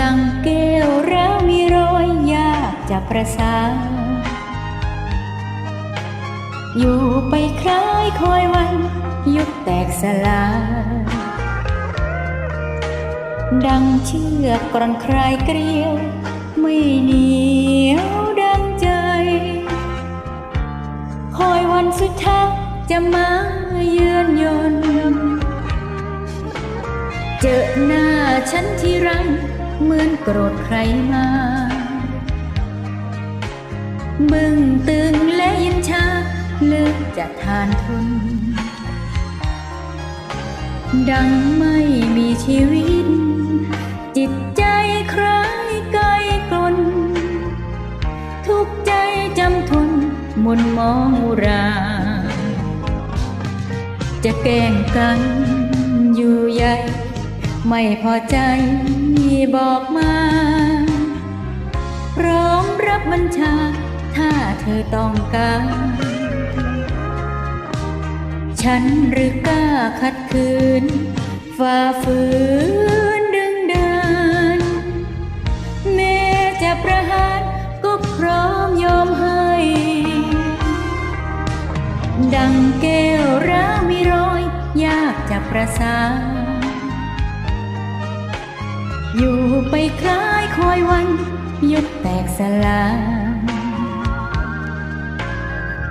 ดังแก้วร้าวมีรอยยากจะประสานอยู่ไปคล้ายคอยวัน ยุบแตกสลายดังเชือกกรอนคลายเกลียว ไม่เหนียวดังใจ คอยวันสุดท้ายจะมาเยือนยน เจอหน้าฉันที่รัน เหมือนโกรธใครมาบึ้งตึงและยินชาเลือกจะทานทน ดังไม่มีชีวิต จิตใจใครไกลกลน ทุกใจจำทนมนมองรา จะแกล้งกันอยู่ใหญ่ ไม่พอใจบอกมา พร้อมรับบัญชา ถ้าเธอต้องการ ฉันหรือกล้าขัดขืนฝ่าฝืนดึงเดินแม้จะประหารก็พร้อมยอมให้ ดังแก้วร้ามีรอย ยากจะประสาน อยู่ไปคล้ายคอยวันยุคแตกสลาย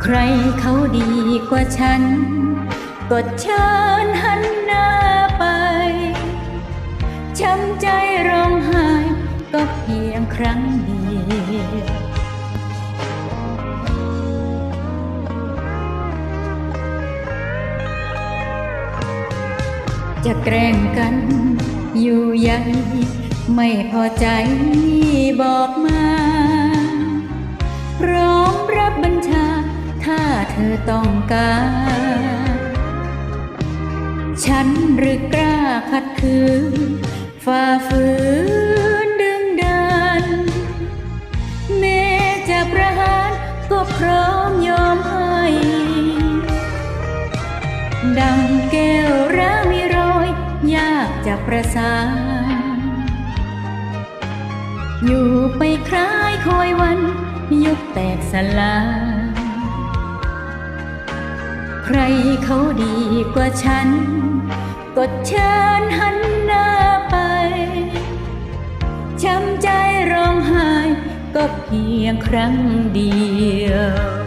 ใครเขาดีกว่าฉันก็เชิญหันหน้าไป ช้ำใจร้องไห้ก็เพียงครั้งเดียวจะแกล้งกัน อยู่ใหญ่ไม่พอใจบอกมา พร้อมรับบัญชา ถ้าเธอต้องการ ฉันหรือกล้าขัดขืนฝ่าฝืนดึงดันแม้จะประหารก็พร้อมยอมให้ ดังแก้ว ประสาน อยู่ไปคล้ายคอยวัน ยุคแตกสลาย ใครเขาดีกว่าฉัน กดเชิญหันหน้าไปช้ำใจร้องไห้ก็เพียงครั้งเดียว